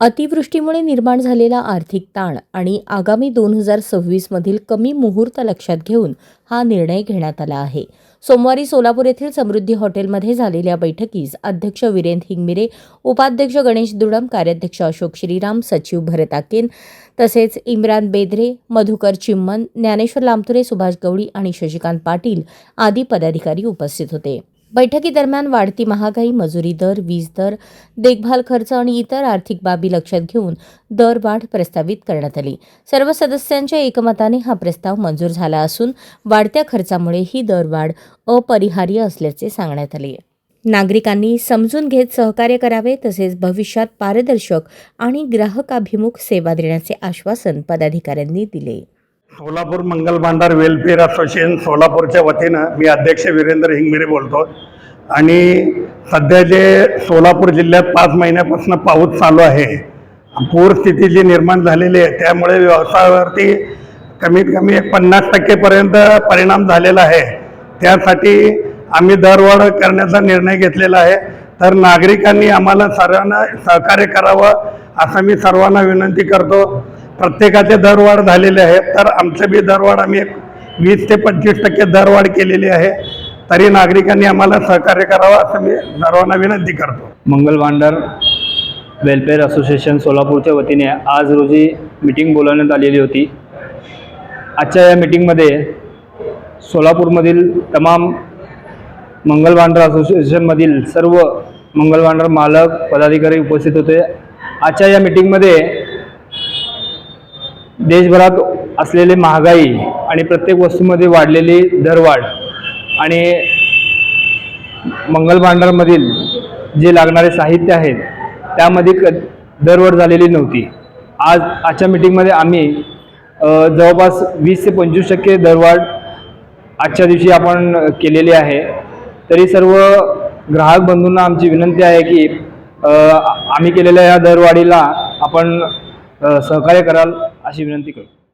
अतिवृष्टीमुळे निर्माण झालेला आर्थिक ताण आणि आगामी दोन हजार सव्वीसमधील कमी मुहूर्त लक्षात घेऊन हा निर्णय घेण्यात आला आहे. सोमवारी सोलापूर येथील समृद्धी हॉटेलमध्ये झालेल्या बैठकीस अध्यक्ष वीरेंद्र हिंगमिरे उपाध्यक्ष गणेश दुडम कार्याध्यक्ष अशोक श्रीराम सचिव भरत आकेन तसेच इम्रान बेदरे मधुकर चिम्मन ज्ञानेश्वर लामथुरे सुभाष गवळी आणि शशिकांत पाटील आदी पदाधिकारी उपस्थित होते. बैठकीदरम्यान वाढती महागाई मजुरी दर वीज दर देखभाल खर्च आणि इतर आर्थिक बाबी लक्षात घेऊन दरवाढ प्रस्तावित करण्यात आली. सर्व सदस्यांच्या एकमताने हा प्रस्ताव मंजूर झाला असून वाढत्या खर्चामुळे ही दरवाढ अपरिहार्य असल्याचे सांगण्यात आले. नागरिकांनी समजून घेत सहकार्य करावे तसेच भविष्यात पारदर्शक आणि ग्राहकाभिमुख सेवा देण्याचे आश्वासन पदाधिकाऱ्यांनी दिले. सोलापूर मंगल भांडार वेलफेअर असोसिएशन सोलापूरच्या वतीनं मी अध्यक्ष वीरेंद्र हिंगमिरे बोलतो. आणि सध्या जे सोलापूर जिल्ह्यात पाच महिन्यापासून पाऊस चालू आहे पूरस्थिती जी निर्माण झालेली आहे त्यामुळे व्यवसायावरती कमीत कमी एक पन्नास टक्केपर्यंत परिणाम झालेला आहे. त्यासाठी आम्ही दरवाढ करण्याचा निर्णय घेतलेला आहे. तर नागरिकांनी आम्हाला सर्वांना सहकार्य करावं असं मी सर्वांना विनंती करतो. प्रत्येकाचे दरवाढ झालेले आहे तर आमचे बी दरवाढ आम्ही एक वीस ते पंचवीस टक्के दरवाढ केलेली आहे. तरी नागरिकांनी आम्हाला सहकार्य करावं असं मी सर्वांना विनंती करतो. मंगल भांडार वेलफेअर असोसिएशन सोलापूरच्या वतीने आज रोजी मीटिंग बोलवण्यात आलेली होती. आजच्या या मिटिंगमध्ये सोलापूरमधील तमाम मंगल भांडार असोसिएशनमधील सर्व मंगल भांडार मालक पदाधिकारी उपस्थित होते. आजच्या या मिटिंगमध्ये देशभरात असलेले महागाई आणि प्रत्येक वस्तूमध्ये वाढलेली दरवाढ आणि मंगल भांडारमधील जे लागणारे साहित्य आहेत त्यामध्ये क दरवाढ झालेली नव्हती. आज आजच्या मिटिंगमध्ये आम्ही जवळपास वीस ते पंचवीस टक्के दरवाढ आजच्या दिवशी आपण केलेली आहे. तरी सर्व ग्राहक बंधूंना आमची विनंती आहे की आम्ही केलेल्या या दरवाढीला आपण सहकार्य कराल. अशी विनंती करू.